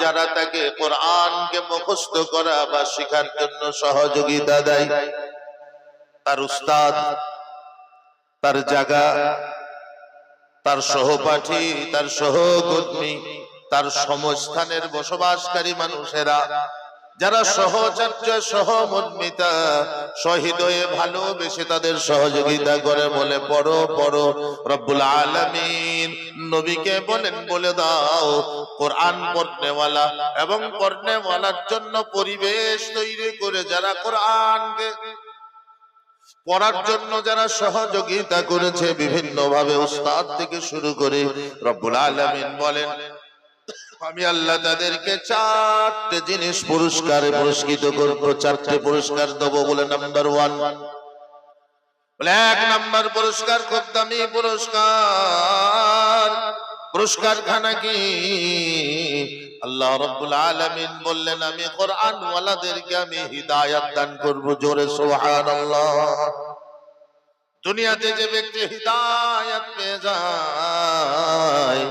যারা তাকে কোরআনকে মুখস্থ করা বা শেখার জন্য সহযোগিতা দেয়, তার উস্তাদ, তার জায়গা তার সহপাঠী, তার সহকর্মী, তার সমস্থানের বসবাসকারী মানুষেরা যারা সহচর্য সহমর্মিতা শহীদ হয়ে ভালোবেসে তাদের সহযোগিতা করে বলে, পড়ো পড়ো, রব্বুল আলামিন, নবীকে বলেন, বলে দাও, কোরআন পড়নেওয়ালা এবং পড়নেওয়ালার জন্য পরিবেশ তৈরি করে যারা কোরআনকে পড়ার জন্য যারা সহযোগিতা করেছে বিভিন্ন ভাবে উস্তাদ থেকে শুরু করে রব্বুল আলামিন বলেন আমি আল্লাহ তাদেরকে চারটে জিনিস পুরস্কারে পুরস্কৃত করব, চারটে পুরস্কার দেবো বলে নাম্বার ওয়ান বলে এক নাম্বার পুরস্কার খুব দামি পুরস্কার। পুরস্কার খানা কি? আল্লাহ রব্বুল আলামিন বললেন, আমি কোরআন ওয়ালাদেরকে আমি হিদায়াত দান করব, জোরে সুবহানাল্লাহ। দুনিয়াতে যে ব্যক্তি হিদায়াত পেয়ে যায়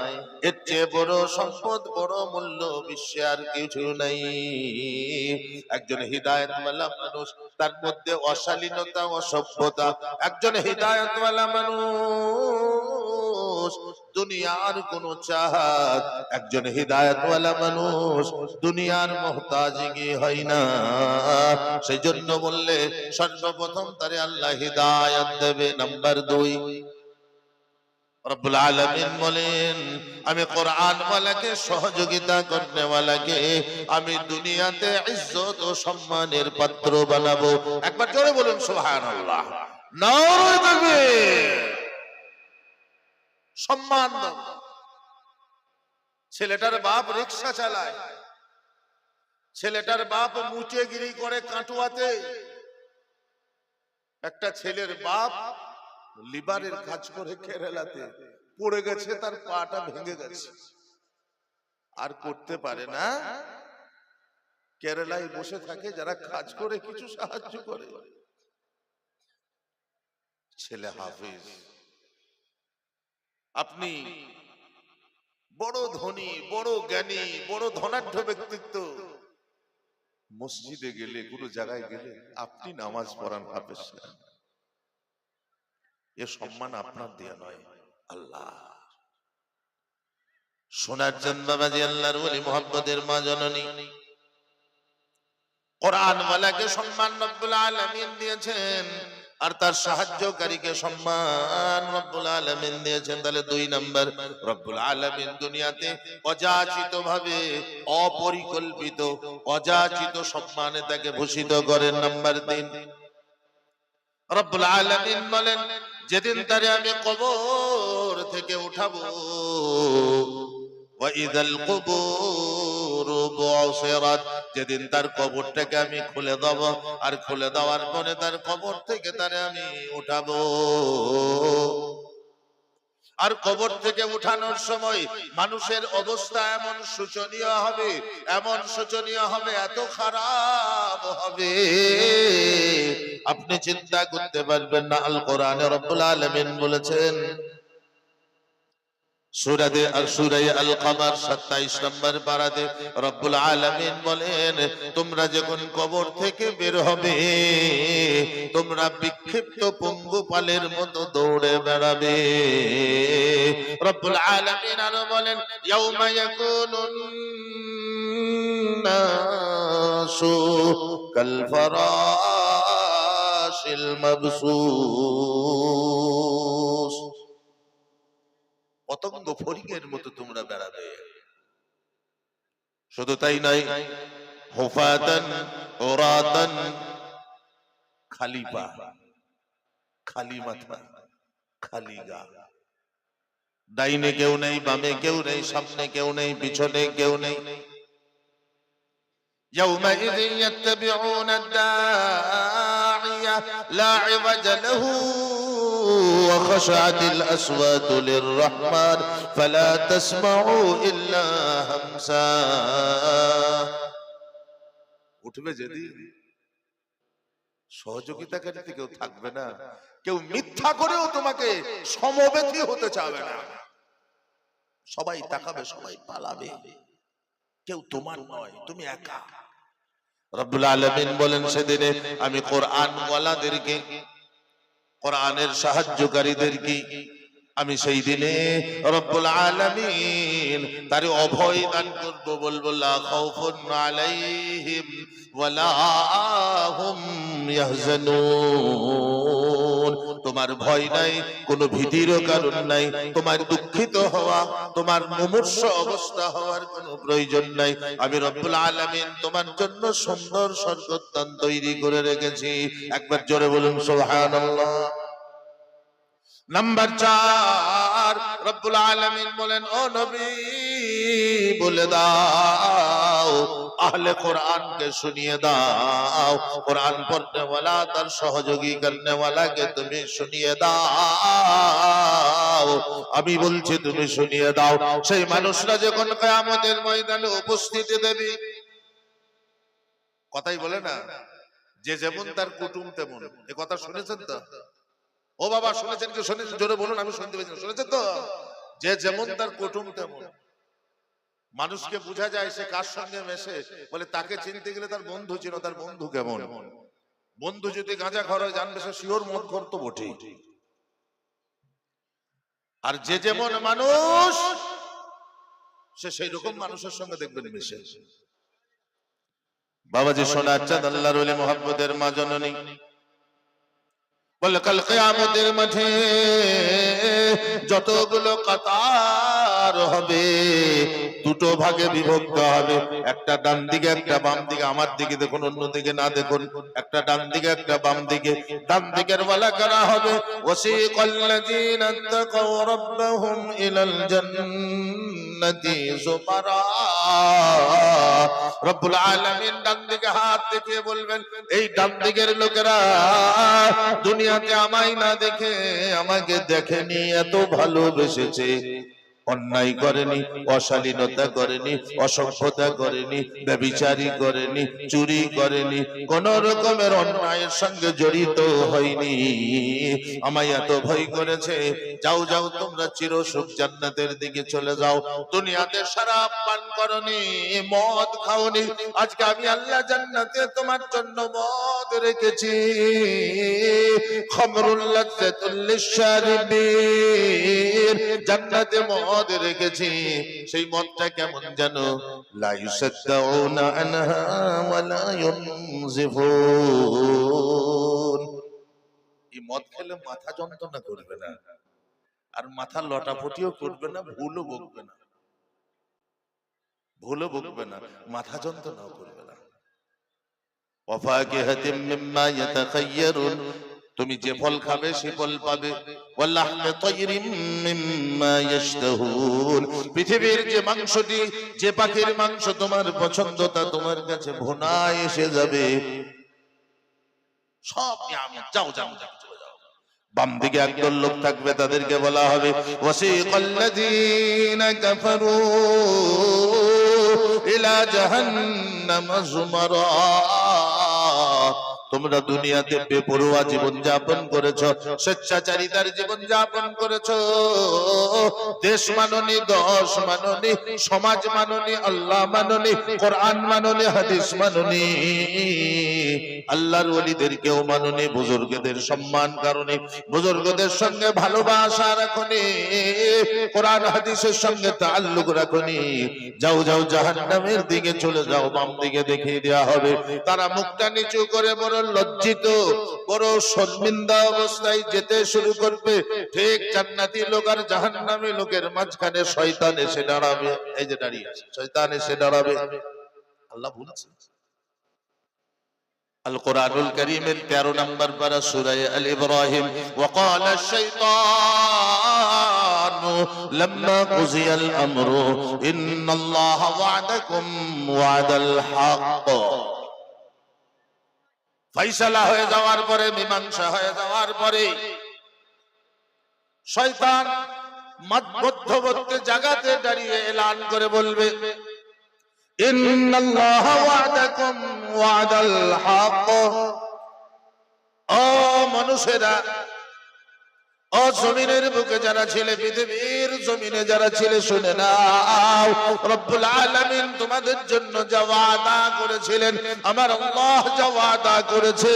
এর চেয়ে বড় সম্পদ, বড় মূল্য বিশ্বে আর কিছু নাই। একজন হৃদায়তওয়ালা মানুষ, তার মধ্যে অশালীনতা, অসভ্যতা। একজন হৃদায়তওয়ালা মানুষ, দুনিয়ার কোন চাহাত। একজন হৃদায়তওয়ালা মানুষ, দুনিয়ার মহতাজিগি হয় না। সেই জন্য বললে, সর্বপ্রথম তারে আল্লাহ হৃদায়ত দেবে, নাম্বার দুই। রব্বুল আলামিন বলেন, আমি কোরআন ওয়ালাকে সহযোগিতা করনে ওয়ালাকে আমি দুনিয়াতে ইজ্জত ও সম্মানের পাত্র বানাবো। একবার জোরে বলুন, সুবহানাল্লাহ। নারে তাকবীর। সম্মান দাও। ছেলেটার বাপ রিকশা চালায়। ছেলেটার বাপ মুচে গিরি করে কাটুয়াতে। একটা ছেলের বাপ লিভারের কাজ করে কেরালাতে। পড়ে গেছে, তার পাটা ভেঙে গেছে। আর করতে পারে না। কেরালায় বসে থাকে, যারা কাজ করে, কিছু সাহায্য করে। ছেলে হাফিজ, আপনি বড় ধনী, বড় জ্ঞানী, বড় ধনাঢ্য ব্যক্তিত্ব। মসজিদে গেলে, কোনো জায়গায় গেলে আপনি নামাজ পড়ান হাফেজ। এ সম্মান আপনার দেয়া নয়। আল্লাহ। সোনার চান বাবাজি আল্লাহর বলি মোহাম্মদের মা জননী। কোরআন ওয়ালাকে সম্মান রব্বুল আলামিন দিয়েছেন আর তার সাহায্যকারীকে সম্মান রব্বুল আলামিন দিয়েছেন। তাহলে দুই নাম্বার রব্বুল আলামিন দুনিয়াতে অযাচিত ভাবে অপরিকল্পিত অযাচিত সম্মানে তাকে ভূষিত করেন। নাম্বার তিন রব্বুল আলামিন বলেন যেদিন তারে আমি কবর থেকে উঠাবো যেদিন তার কবরটাকে আমি খুলে দেব, আর খুলে দেওয়ার পরে তার কবর থেকে তারে আমি উঠাবো। আর কবর থেকে উঠানোর সময় মানুষের অবস্থা এমন শোচনীয় হবে, এমন শোচনীয় হবে, এত খারাপ হবে। আপনি চিন্তা করতে পারবেন না, আল কোরআনে রব্বুল আলমিন বলেছেন সূরাতে আর সূরায়ে আল কামার সাতাইশ নম্বর পারাতে রব্বুল আলমিন বলেন, তোমরা যখন কবর থেকে বের হবে, তোমরা বিক্ষিপ্ত পঙ্গুপালের মতো দৌড়ে বেড়াবে। রব্বুল আলমিন আরও বলেন, ইয়াউমা ইয়াকুনুন নাসু কাল ফারাশিল মাবসুস। পতঙ্গ ফরিংয়ের মতো তোমরা বেড়াবে শুধু তাই নয় হুফাতান ওরাতান খালি পা খালি মাথা খালি গা ডাইনে কেউ নেই বামে কেউ নেই সামনে কেউ নেই পিছনে কেউ নেই يومئذ يتبعون الداعية لا عوج له وخشعت الأصوات للرحمن فلا تسمعوا إلا همسا উঠবে যদি সহযোগিতাকারীতে কেউ থাকবে না কেউ মিথ্যা করেও তোমাকে সমবেতী হতে চাবে না সবাই তাকাবে সবাই পালাবে কেউ তোমার নয় তুমি একা রব্বুল আলামিন বলেন সেদিনে আমি কোরআন ওয়ালাদেরকে কোরআনের সাহায্যকারীদেরকে আমি সেই দিনে রব্বুল আলামিন তারে অভয় দান করব, বলব, লা খাউফুন আলাইহিম ওয়ালা হুম ইয়াহজানুন। তোমার ভয় নাই, কোনো ভীতিরও কারণ নাই, তোমার দুঃখিত হওয়া, তোমার মুমূর্ষ অবস্থা হওয়ার কোনো প্রয়োজন নাই। আমি রব্বুল আলামিন তোমার জন্য সুন্দর স্বর্গস্থান তৈরি করে রেখেছি। একবার জোরে বলুন, সুবহানাল্লাহ। নাম্বার চার, রব্বুল আলামিন বলেন, ও নবী, বলে দাও আহলে কোরআনকে শুনিয়ে দাও। কোরআন পড়নে ওয়ালা তার সহযোগী করনে ওয়ালাকে তুমি শুনিয়ে দাও। আমি বলছি, তুমি শুনিয়ে দাও। সেই মানুষরা যখন কিয়ামতের ময়দানে উপস্থিতি দেবে। কথাই বলে না, যে যেমন তার কুটুম তেমন। এ কথা শুনেছেন তো? ও বাবা, শুনেছেন কি? শুনেছেন? জোরে বলুন, আমি শুনতে পেয়েছি শুনেছেন তো? যে যেমন তার কুটুম তেমন। মানুষকে বোঝা যায় সে কার সঙ্গে মেশে। বলে তাকে চিনতে গেলে তার বন্ধু চিনো তার বন্ধু কেমন? বন্ধু যদি গাঁজা ঘর হয় জানবে সে শিওর মদ করতো তো বটেই। আর যে যেমন মানুষ সে সেই রকম মানুষের সঙ্গে দেখবেন মিশে। বাবাজি সোনার চাঁদ আল্লাহর মোহাম্মদের মা জননী বলে কাল কেয়ামতের মাঠে যতগুলো কাতার হবে, দুটো ভাগে বিভক্ত হবে। একটা ডান দিকে, একটা বাম দিকে। আমার দিকে দেখুন, অন্য দিকে না দেখুন। একটা ডান দিকে, একটা বাম দিকে। ডান দিকের বেলা করা হবে ওসি কল্লাদিন এই ডান দিকের লোকেরা দুনিয়া দুনিয়াতে আমায় না দেখে আমাকে দেখেনি এত ভালোবেসেছে। অন্যায় করেনি, অশালীনতা করেনি, অসভ্যতা করেনি ব্যবিচারী করেনি, চুরি করেনি, কোন রকমের অন্যায়ের সঙ্গে জড়িত হয়নি। আমায় এত ভয় করেছে, যাও যাও, তোমরা চির সুখ জান্নাতের দিকে চলে যাও। দুনিয়াতে সারাপ পান করনি, মদ খাওনি, আজকে আমি আল্লাহ জান্নাতে তোমার জন্য মদ রেখেছি। খমরুল্লাহ জান্নাতে মদ রেখেছি, সেই মদটা কেমন এই মদ খেলে মাথা যন্ত্রণা করবে না, আর মাথা লটাপটিও করবে না, ভুলও বকবে না। ভুলও বকবে না, মাথা যন্ত্রণাও করবে না। মিম্মা ইয়াতাখায়্যারুন তুমি যে ফল খাবে সে ফল পাবে। পৃথিবীর যে মাংসটি যে পাখির মাংস তোমার পছন্দ তা তোমার কাছে ভোনায় এসে যাবে। সব যাও যাও যাও বাম দিকে একদল লোক থাকবে তাদেরকে বলা হবে ওয়াসিকাল্লাযীনা কাফারু ইলা জাহান্নাম যুমারা তোমরা দুনিয়াতে বেপরোয়া জীবন যাপন করেছ, স্বেচ্ছাচারিতার জীবন যাপন করেছ। দেশ মাননি, দশ মাননি, সমাজ মাননি, আল্লাহ মাননি, কোরআন মাননি, হাদিস মাননি। আল্লাহর ওলিদেরকেও মাননি, বুজুর্গদের সম্মান কারণে। বুজুর্গদের সঙ্গে ভালোবাসা রাখনি, কোরআন, হাদিসের সঙ্গে তাল্লুক রাখনি। যাও যাও, জাহান্নামের দিকে চলে যাও, বাম দিকে দেখিয়ে দেওয়া হবে। তারা মুখটা নিচু করে বড় লজ্জিত বড় শর্মিন্দা অবস্থায় যেতে শুরু করবে ঠিক জান্নাতি লোক আর জাহান্নামী লোকের মাঝখানে শয়তান এসে দাঁড়াবে এই যে দাঁড়িয়ে আছে শয়তান এসে দাঁড়াবে আল্লাহ বলছে আল কোরআনুল করিমের তেরো নম্বর পারা সুরায় আল ইব্রাহিম وقال الشيطان لما قضي الامر ان الله وعدكم وعد الحق ফয়সালা হয়ে যাওয়ার পরে, মীমাংসা হয়ে যাওয়ার পরে শয়তান মধ্যবর্তী জায়গাতে দাঁড়িয়ে এলান করে বলবে ও মানুষেরা জমিনের বুকে যারা ছেলে, পৃথিবীর জমিনে যারা ছেলে, শুনে নাও। রব্বুল আলামিন তোমাদের জন্য যা ওয়াদা করেছিলেন, আমার আল্লাহ যা ওয়াদা করেছেন,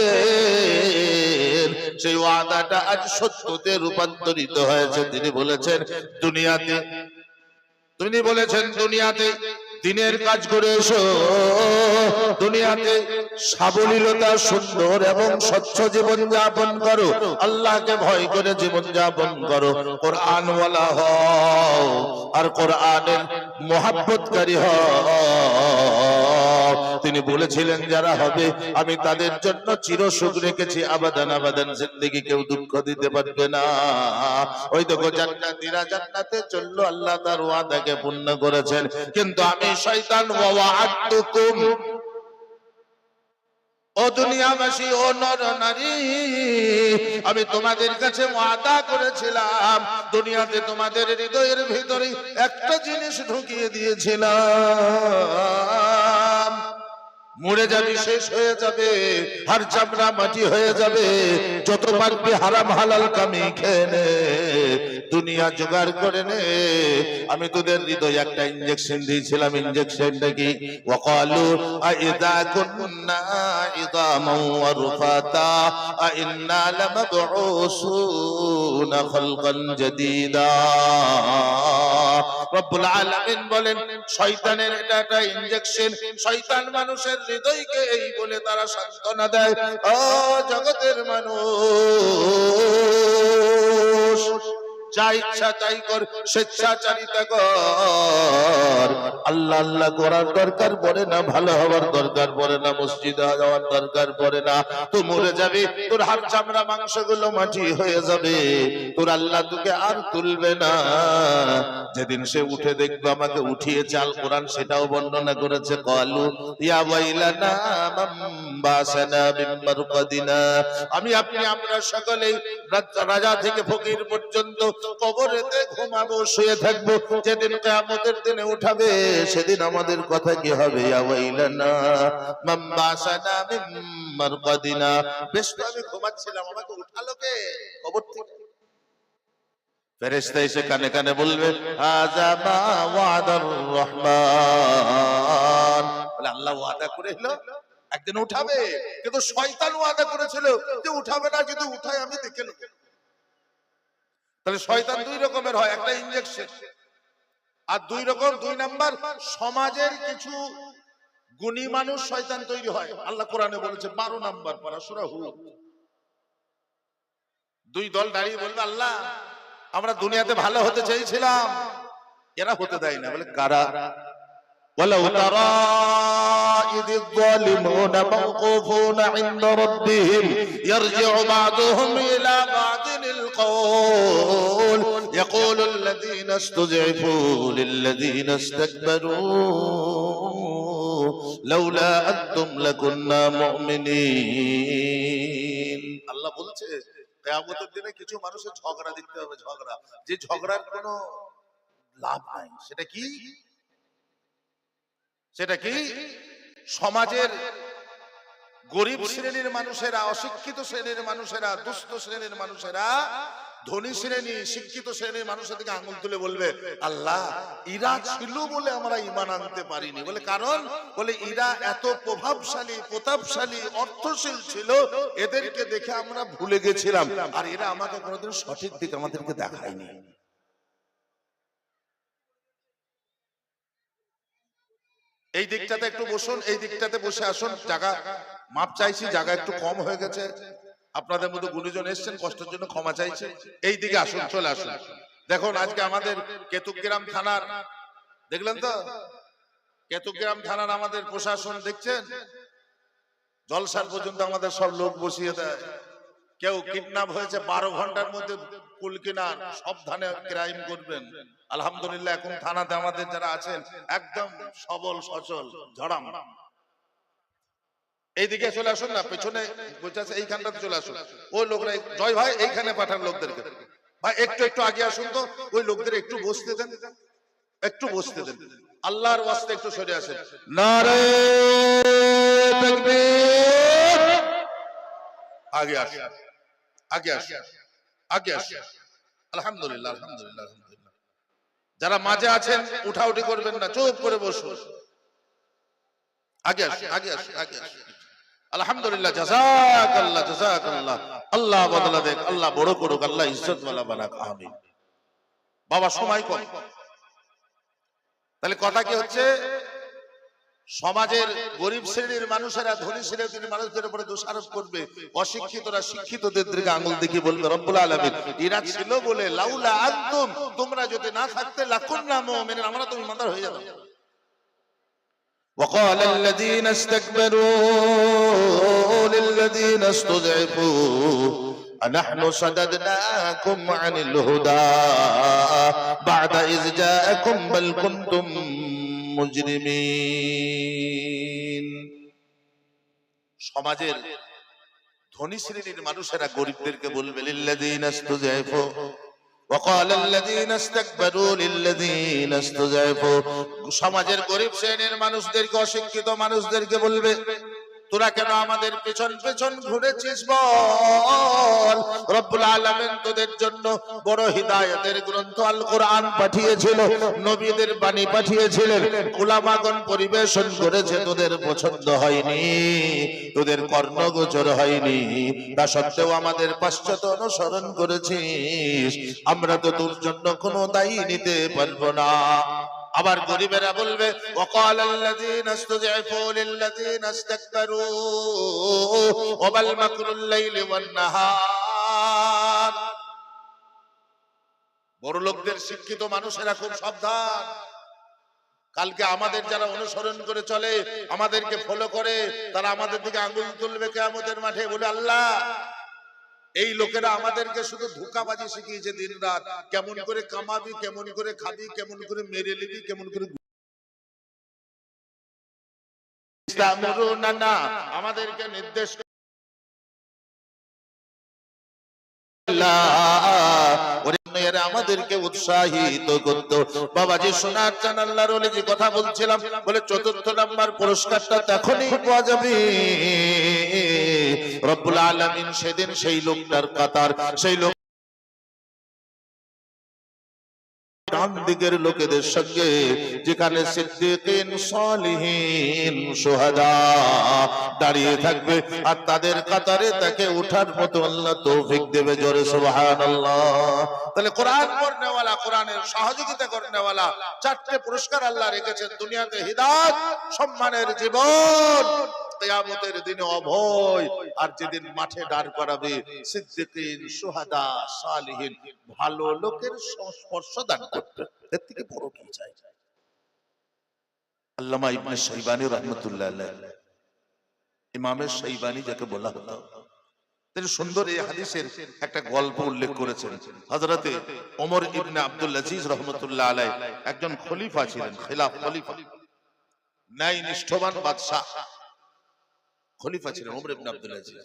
সেই ওয়াদাটা আজ সত্যতে রূপান্তরিত হয়েছে। তিনি বলেছেন, দুনিয়াতে তিনি বলেছেন, দুনিয়াতে দিনের কাজ করে এসো। দুনিয়াতে সাবলীলতা, সুন্দর এবং স্বচ্ছ জীবন যাপন করো। আল্লাহকে ভয় করে জীবন যাপন করো। কোরআনওয়ালা হও আর কোরআনের মোহাব্বতকারী হও। তিনি বলেছিলেন, যারা হবে, আমি তাদের জন্য চির সুখ রেখেছি। আবাদান আবাদান, জিন্দেগি কেউ দুঃখ দিতে পারবে না। ওই দেখো, জান্নাতীরা জান্নাতে চলল, আল্লাহ তার ওয়াদাকে পূর্ণ করেছেন। কিন্তু আমি শয়তান, ওয়াআদতুকুম। ও দুনিয়াবাসী, ও নর নারী, আমি তোমাদের কাছে ওয়াদা করেছিলাম। দুনিয়াতে তোমাদের হৃদয়ের ভিতরে একটা জিনিস ঢুকিয়ে দিয়েছিলাম। মরে যাবি, শেষ হয়ে যাবে আর চামড়া মাটি হয়ে যাবে, যত পারবি হারাম হালাল কামি খেয়ে দুনিয়া জোগাড় করে নে। আমি তোদের হৃদয়ে একটা ইঞ্জেকশন দিয়েছিলাম। ইঞ্জেকশনটা কি? ওয়াকালু, আইদা কুন্না ইদামান ওয়া রুফাতা আইন্না লামাবউসুনা খালকান জাদীদা। রব্বুল আলামিন বলেন, শয়তানের এটা একটা ইনজেকশন শয়তান মানুষের হৃদয়কে এই বলে তারা সান্ত্বনা দেয়। ও জগতের মানুষ। যা ইচ্ছা তাই কর, স্বেচ্ছাচারিতা কর। আল্লাহ আল্লাহ করার দরকার পড়ে না, ভালো হওয়ার দরকার পড়ে না, মসজিদে যাওয়ার দরকার পড়ে না। তো মরে যাবে, তোর হাত চামড়া, মাংসগুলো মাটি হয়ে যাবে। তোর আল্লাহ তোকে আর তুলবে না। যেদিন সে উঠে দেখবে আমাকে উঠিয়ে চাল কোরআন সেটাও বর্ণনা করেছে, কলু, ইয়া ওয়াইলানা মাম্বাসানা মিন মারকাদিনা। আমি, আপনি, আমরা সকলেই রাজা থেকে ফকির পর্যন্ত কবরেতে ঘুমাবো, শুয়ে থাকব। যেদিন দিনে উঠাবে, সেদিন আমাদের কথা কি হবে? কানে কানে বলবে আল্লাহ ওয়াদা করে একদিন উঠাবে। কিন্তু শয়তান ওয়াদা করেছিল যে উঠাবে না, যদি উঠায় আমি দেখে নেব। তাহলে শয়তান দুই রকমের হয় একটা ইনজেকশন আর দুই রকম দুই নাম্বার সমাজের কিছু গুণী মানুষ শয়তান তৈরি হয় আল্লাহ কোরআনে বলেছে বারো নাম্বার পারা সুরা হুদ দুই দল দাঁড়িয়ে বলবে আল্লাহ আমরা দুনিয়াতে ভালো হতে চেয়েছিলাম এরা হতে দেয় না বলে কারা ولو ترى إذ الظالمون موقوفون عند ربهم يرجع بعضهم إلى بعض القول يقول الذين استضعفوا للذين استكبروا لولا أنتم لكنا مؤمنين الله বলছে কেয়ামতের দিনে কিছু মানুষের ঝগড়া দেখতে হবে ঝগড়া যে ঝগড়ার কোনো লাভ নাই সেটা কি সেটা কি সমাজের গরিব শ্রেণির মানুষেরা, অশিক্ষিত শ্রেণির মানুষেরা, দুস্থ শ্রেণির মানুষেরা, ধনী শ্রেণি, শিক্ষিত শ্রেণির মানুষের দিকে আঙুল তুলে বলবে, আল্লাহ, ইরা ছিল বলে আমরা ইমান আনতে পারিনি। বলে কারণ? বলে, ইরা এত প্রভাবশালী, প্রতাপশালী, অর্থশীল ছিল, এদেরকে দেখে আমরা ভুলে গেছিলাম, আর এরা আমাকে কোনোদিন সঠিক দিক আমাদেরকে দেখায়নি। এই দিকটাতে একটু বসুন, এই দিকটাতে বসে আসুন জায়গা মাপ চাইছি জায়গা একটু কম হয়ে গেছে। আপনাদের মধ্যে গুণীজন এসছেন কষ্টের জন্য ক্ষমা চাইছে। এই দিকে আসুন চলে আসুন। দেখুন আজকে আমাদের কেতুগ্রাম থানার দেখলেন তো? কেতুগ্রাম থানার আমাদের প্রশাসন দেখছেন? জলসার পর্যন্ত আমাদের সব লোক বসিয়ে দেয়। কেউ কিডন্যাপ হয়েছে বারো ঘণ্টার মধ্যে কুল কিনার সাবধানে ক্রাইম করবেন। আলহামদুলিল্লাহ এখন থানাতে আমাদের যারা আছেন একদম সবল সচল ঝড়াম। এইদিকে চলে আসুন না, পেছনে বলছে এইখানটাতে চলে আসুন। ওই লোকরা, জয় ভাই, এইখানে পাঠান লোকদেরকে। ভাই, একটু একটু আগে আসুন তো, ওই লোকদের একটু বসতে দেন। একটু বসতে দেন। আল্লাহর ওয়াস্তে একটু সরে আসেন। নারে আগে আসুন। আগে আগে আলহামদুলিল্লাহ আলহামদুলিল্লাহ। যারা মাঝে আছেন, উঠাউঠি করবেন না, চুপ করে বসুন। আগে আসুন আগে আসুন আগে আসুন। আলহামদুলিল্লাহ জাজাক আল্লাহ জাজাক আল্লাহ আল্লাহ বদলা দেখ, আল্লাহ বড় করুক, আল্লাহ ইজ্জত বানাক, আমিন। বাবা, সময় কম। তাহলে কথা কি হচ্ছে? সমাজের গরিব শ্রেণির মানুষেরা, ধনী শ্রেণির মানুষদের উপরে দোষারোপ করবে। অশিক্ষিতরা শিক্ষিতদের দিকে আঙুল দেখে বলবে, রব্বুল আলামিন, এরা ছিল বলে, লাউলা আনতুম, তোমরা যদি না থাকতে, লাকুন্না মুমিনিন, আমরা তো ইমানদার হয়ে যেতাম। وقال الذين استكبروا للذين استضعفوا أنحن صددناكم عن الهدى بعد إذ جاءكم بل كنتم মুজরিমিন সমাজের ধনী শ্রেণীর মানুষেরা গরিবদেরকে বলবে লিল্লাযীনা ইস্তুযআফু وقال الذين استكبروا للذين استضعفوا সমাজের গরিব শ্রেণীর মানুষদেরকে অশিক্ষিত মানুষদেরকে বলবে তোরা কেন আমাদের পেছন পেছন ঘুরেছিস বল? রব্বুল আলামিন তোদের জন্য বড় হিদায়াতের গ্রন্থ আল কোরআন পাঠিয়েছিল, নবীদের বাণী পাঠিয়েছিলেন। উলামাগণ পরিবেশন করেছে, তোদের পছন্দ হয়নি, তোদের কর্ণগোচর হয়নি। তা সত্ত্বেও আমাদের পাশ্চাত্য অনুসরণ করেছিস, আমরা তো তোর জন্য কোনো দায়ী নিতে পারব না। আবার গরিবেরা বলবে وقال الذين استضعفوا للذين استكبروا وبل مكر الليل والنهار বড় লোকদের শিক্ষিত মানুষেরা খুব সাবধান কালকে আমাদের যারা অনুসরণ করে চলে আমাদেরকে ফলো করে তারা আমাদের দিকে আঙ্গুল তুলবে কেয়ামতের মাঠে বলে আল্লাহ এই লোকেরা আমাদেরকে শুধু ধোকাবাজি শিখিয়েছে দিন রাত কেমন করে কামাবি, কেমন করে খাবি, কেমন করে মেরে নিবি, কেমন করে আমাদেরকে নির্দেশ আমাদেরকে উৎসাহিত করত। যে সোনার চান, আল্লাহর যে কথা বলছিলাম, বলে চতুর্থ নাম্বার পুরস্কারটা তখনই পাওয়া যাবে। রব্বুল আলমিন সেদিন সেই লোকটার কাতার, সেই লোক ডান লোকেদের সঙ্গে, যেখানে সোহাদা দাঁড়িয়ে থাকবে, আর তাদের কাতারে তাকে উঠার মতো আল্লাহ তৌফিক দেবে জোরে সুবহানাল্লাহ। তাহলে কোরআন পড়নেওয়ালা, কোরআনের সহযোগিতা করনেওয়ালা, চারটে পুরস্কার আল্লাহ রেখেছেন, দুনিয়াতে হিদাত সম্মানের জীবন। কিয়ামতের দিনে অভয়। আর যেদিন মাঠে দাঁড় করাবে, সিদ্দিকিন, সুহাদা, সালিহিন, ভালো লোকের সংস্পর্শ দান করতে এর থেকে বড় কি চাই? আল্লামা ইবনে শাইবানি রহমতুল্লাহ ইমামের শাইবানি যাকে বলা হতো। তিনি সুন্দর এই হাদিসের একটা গল্প উল্লেখ করেছেন। হযরতে ওমর ইবনে আব্দুল আজিজ রহমতুল্লাহ আলাইহ একজন খলিফা ছিলেন, খিলাফ খলিফা। ন্যায় নিষ্ঠবান বাদশা খলিফা ছিলেন ওমর ইবনে আব্দুল আজিজ।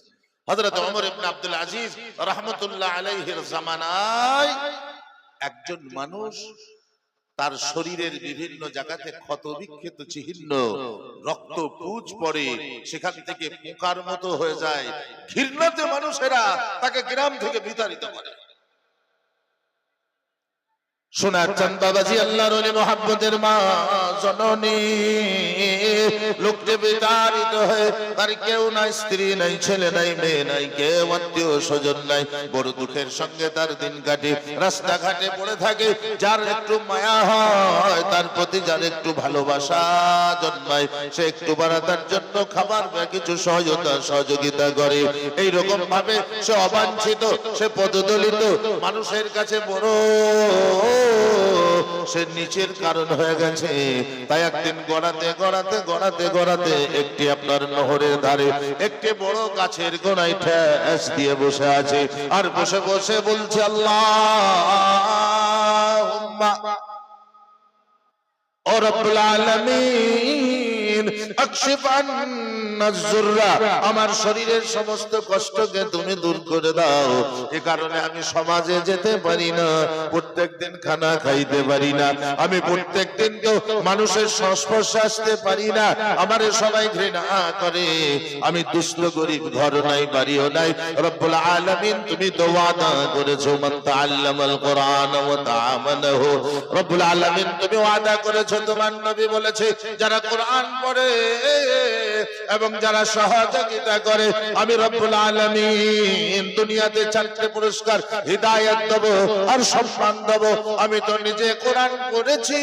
হযরত ওমর ইবনে আব্দুল আজিজ রাহমাতুল্লাহ আলাইহির জামানায় একজন মানুষ তার শরীরের বিভিন্ন জায়গাতে ক্ষত বিক্ষত চিহ্ন রক্ত পুজ পড়ে সেখান থেকে পোকার মতো হয়ে যায়। ঘৃণাতে মানুষেরা তাকে গ্রাম থেকে বিতাড়িত করে। সোনার চান বাবাজি আল্লাহর ওলি মোহাম্মদের মা জননী। লোকটি বিতাড়িত হয়ে, তার কেউ নাই, স্ত্রী নাই, ছেলে নাই, মেয়ে নাই, কেউ আত্মীয় স্বজন নাই। বড় দুঃখের সঙ্গে তার দিন কাটে, রাস্তাঘাটে পড়ে থাকে, যার একটু মায়া হয়, তার প্রতি যার একটু ভালোবাসা জন্মায়, সে একটু বাড়া তার জন্য খাবার বা কিছু সহযোগিতা সহযোগিতা করে। এই রকম ভাবে সে অবাঞ্ছিত, সে পদদলিত, মানুষের কাছে বড় সে নিচের কারণ হয়ে গেছে। তাই একদিন গড়াতে গড়াতে গড়াতে গড়াতে একটি আপনার নহরের ধারে, একটি বড় গাছের গোড়ায় ঠ্যাস দিয়ে বসে আছে। আর বসে বসে বলছে আল্লাহ ও আমার শরীরের সমস্ত কষ্টকে তুমি দূর করে দাও। এ কারণে আমি সমাজে যেতে পারি না প্রত্যেকদিন খানা খাইতে পারি না। আমি প্রত্যেকদিন তো মানুষের সংস্পর্শে আসতে পারি না, আমারে সবাই ঘৃণা করে। আমি দুষ্ট, গরিব, ঘর নাই, বাড়িও নাই। রব্বুল আলামিন, তুমি তো ওয়াদা করেছ, মান তাআল্লামাল কোরআন ওয়া তাআমানাহু। রব্বুল আলামিন, তুমি ওয়াদা করেছ, তোমার নবী বলেছে, যারা কোরআন পড়ে। এবং যারা সহযোগিতা করে, আমি রব্বুল আলমিন দুনিয়াতে চারটে পুরস্কার হৃদায়ত দেবো আর সম্মান দেবো। আমি তো নিজে কোরআন পড়েছি।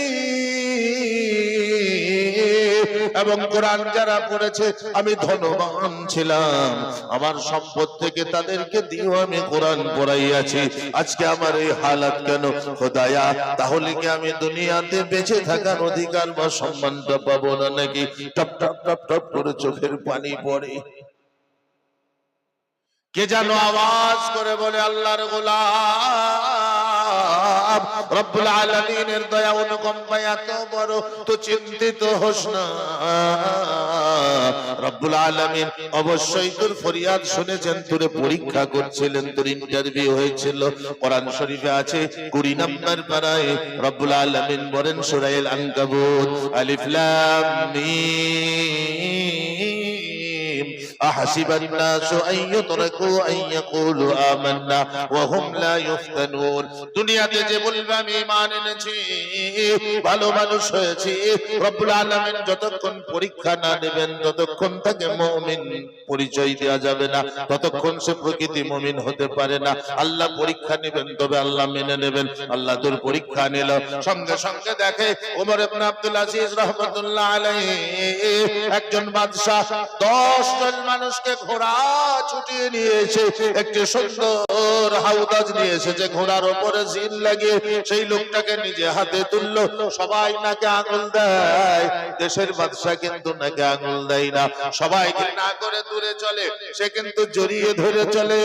এবং কোরআন যারা পড়েছে, আমি ধনবান ছিলাম। আমার সম্পদ থেকে তাদেরকে দিয়েও আমি কোরআন পড়াইয়াছি। আজকে আমার এই হালাত কেন? খোদায়া, তাহলে কি আমি দুনিয়াতে বেঁচে থাকার অধিকার বা সম্মানটা পাবো না নাকি? টপ টপ টপ টপ করে চোখের পানি পড়ে। কে যেন আওয়াজ করে বলে, আল্লাহর গোলাম! রব্বুল আলামিনের দয়া অনুকম্পা এত বড় তো চিন্তিত হোস না। রব্বুল আলামিন অবশ্যই তোর ফরিয়াদ শুনেছেন, তোরে পরীক্ষা করছিলেন, তোর ইন্টারভিউ হয়েছিল। কোরআন শরীফে আছে, কুড়ি নম্বর পারায় রব্বুল আলামিন বলেন সূরায়ে আনকাবুত, আলিফ লাম, মিম। أحسب الناس أن يتركوا أن يقولوا آمنا وهم لا يفتنون দুনিয়াতে যে বলবে আমি ঈমান এনেছি ভালো মানুষ হয়েছি রব্বুল আলামিন যতক্ষণ পরীক্ষা না নেবেন ততক্ষণ তাকে মুমিন পরিচয় দেওয়া যাবে না ততক্ষণ সে প্রকৃতি মুমিন হতে পারে না আল্লাহ পরীক্ষা নেবেন তবে আল্লাহ মেনে নেবেন আল্লাহ তোর পরীক্ষা নিল সঙ্গে সঙ্গে দেখে ওমর ইবনে আব্দুল আজিজ রাহমাতুল্লাহ আলাইহি একজন বাদশা 10 জন মানুষকে ঘোড়া ছুটিয়ে নিয়েছে একটি সুন্দর হাউদাজ নিয়ে এসেছে ঘোড়ার উপরে জিন লাগিয়ে সেই লোকটাকে নিজে হাতে তুললো। সবাই নাকে আঙুল দেয়। দেশের বাদশা কিন্তু নাকে আঙুল দেয় না। সবাই না করে দূরে চলে, সে কিন্তু জড়িয়ে ধরে চলে।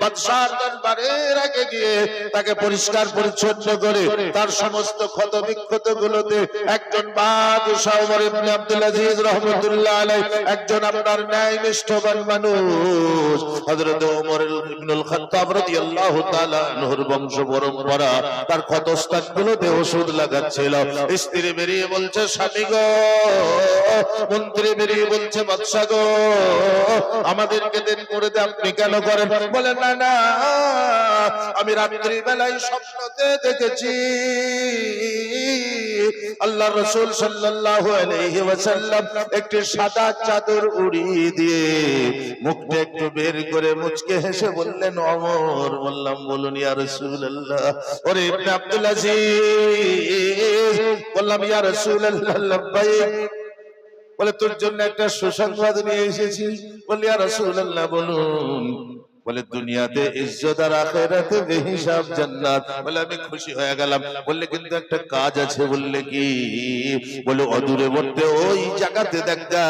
বাদশার দরবারের আগে গিয়ে তাকে পরিষ্কার পরিচ্ছন্ন করে তার সমস্ত ক্ষত বিক্ষত গুলোতে একজন বাদশাহ ওমর ইবনে আব্দুল আজিজ রহমাতুল্লাহ আলাইহি একজন আপনার ন্যায় নিষ্ঠবান মানুষ, হযরত ওমর ইবনুল খাত্তাব রাদিয়াল্লাহু তাআলা আনহুর বংশ পরম্পরা তার ক্ষতস্থান গুলোতে ওষুধ লাগাচ্ছিল। স্ত্রী বেরিয়ে বলছে, স্বামী গো, মন্ত্রী বেরিয়ে বলছে, বাদশা গো, আমাদেরকে দিন করে দে, আপনি কেন করেন? বলে, না না, আমি রাত্রি বেলায় স্বপ্নতে দেখেছি। আল্লাহ রসুল ওয়াসাল্লাম একটি সাদা চাদর উড়িয়ে দিয়ে মুখটা একটু বের করে মুচকে হেসে বললেন, অমর, বললাম, বলুন ইয়া রাসূলুল্লাহ। ওরে ইবনে আব্দুল বললাম, ইয়া রাসূলুল্লাহ বলে, তোর জন্য একটা সুসংবাদ নিয়ে এসেছি। বলি আর রাসূলুল্লাহ, বলুন। বলে, দুনিয়াতে ইজ্জত আর আখিরাতে বেহিসাব জান্নাত। বলে, আমি খুশি হয়ে গেলাম। বললে, কিন্তু একটা কাজ আছে। বললে, কি? বলে, অদূরে মধ্যে ওই জায়গাতে দেখা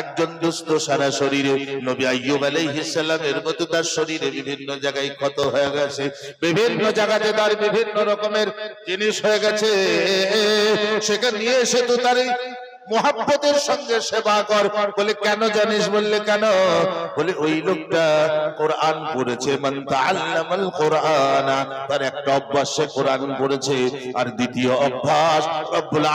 একজন দুস্থ সারা শরীরে। নবী আইয়ুব আলাইহিস সালামের মতো তার শরীরে বিভিন্ন জায়গায় ক্ষত হয়ে গেছে। বিভিন্ন জায়গাতে তার বিভিন্ন রকমের জিনিস হয়ে গেছে। সেখানে নিয়ে এসে তো তার মোহাব্বতের সঙ্গে সেবা কর। বলে, কেন জানিস? বললে, কেন? বলে, ওই লোকটা কোরআন পড়েছে তার একটা অভ্যাস, সে কোরআন পড়েছে। আর দ্বিতীয় অভ্যাস, রব্বুল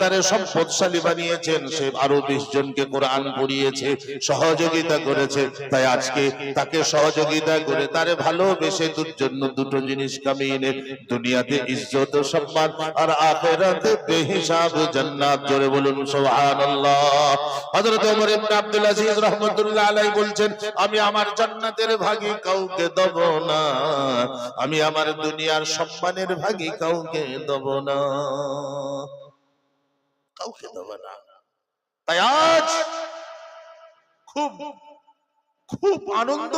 তার সম্পদশালী বানিয়েছেন। সে আরও 20 জনকে কোরআন পড়িয়েছে, সহযোগিতা করেছে। তাই আজকে তাকে সহযোগিতা করে তারে ভালোবেসে জন্য দুটো জিনিস কামিয়ে নে। দুনিয়াতে ইজ্জত, সম্মান আর আখিরাতে বেহিসাব, জান্নাত। জোরে বলুন খুব আনন্দ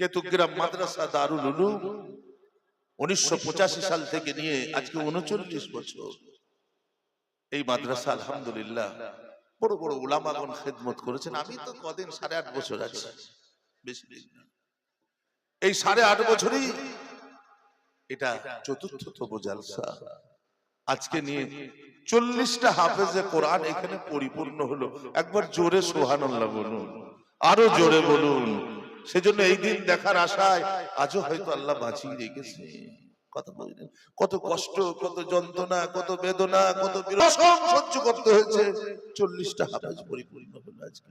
কেতুগ্রাম মাদ্রাসা দারুল উনিশশো পঁচাশি সাল থেকে নিয়ে আজকে উনচল্লিশ বছর। এই মাদ্রাসা আলহামদুলিল্লাহ বড় বড় উলামাগণ খেদমত করেছেন। আমি তো কদিন সাড়ে আট বছর আছি। বেশি দিন না। এই সাড়ে আট বছরই এটা চতুর্থতম জালসা। আজকে নিয়ে চল্লিশটা হাফেজে কোরআন এখানে পরিপূর্ণ হলো। একবার জোরে সোহানাল্লাহ বলুন। আরও জোরে বলুন। সেজন্য এই দিন দেখার আশায় আজও হয়তো আল্লাহ বাঁচিয়ে রেখেছে। কথা বললেন। কত কষ্ট, কত যন্ত্রণা, কত বেদনা, কত সহ্য করতে হয়েছে। চল্লিশটা পরিপূর্ণ হলো আজকে।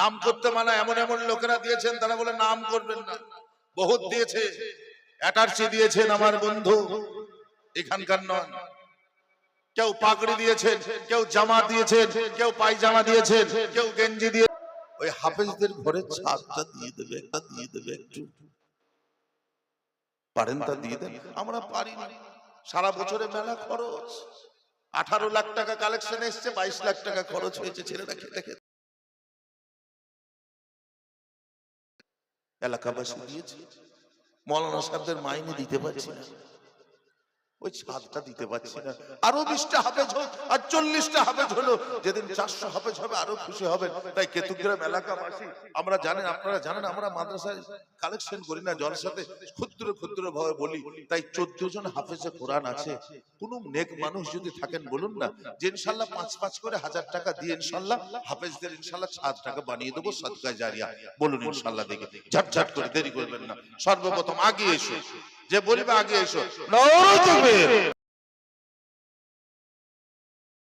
নাম করতে মানা এমন এমন লোকেরা দিয়েছেন, তারা বলে নাম করবেন না। বহুত দিয়েছে। অ্যাটার্চি দিয়েছেন আমার বন্ধু। এখানকার নন। কেউ পাগড়ি দিয়েছেন, কেউ জামা দিয়েছেন, কেউ পায়জামা দিয়েছেন, কেউ গেঞ্জি দিয়ে ওই হাফেজদের ঘরে ছাদটা দিয়ে দেবে একটা দিয়ে দেবে একটু। পারেন তা দিয়ে দেন। আমরা পারি না। সারা বছরে মেলা খরচ। আঠারো লাখ টাকা কালেকশন এসছে বাইশ লাখ টাকা খরচ হয়েছে। ছেলেরা খেতে খেতে। এলাকাবাসী দিয়েছে। মৌলানা সাহেবদের মাইনে দিতে পারছি না। ওই দিতে পারছি না। আরও বিশটা হাফেজ হোক আর চল্লিশটা হাফেজ হলো, যেদিন চারশো হাফেজ হবে আরও খুশি তাই কেতুগ্রাম এলাকাবাসী, আমরা জানেন, আপনারা জানেন, আমরা মাদ্রাসায় কালেকশন করি না ক্ষুদ্র ক্ষুদ্র ভাবে বলি। তাই চোদ্দ জন হাফেজে কোরআন আছে। কোন নেক মানুষ যদি থাকেন, বলুন না, যে ইনশাল্লাহ পাঁচ পাঁচ করে হাজার টাকা দিয়ে ইনশাল্লাহ হাফেজদের ইনশাল্লাহ ছাদ টাকা বানিয়ে দেবো সদকায় জারিয়া। বলুন ইনশাল্লাহ দেখে। ঝটঝট করে দেরি করবেন না। সর্বপ্রথম আগে এসো। যে বলবে আগে এসো।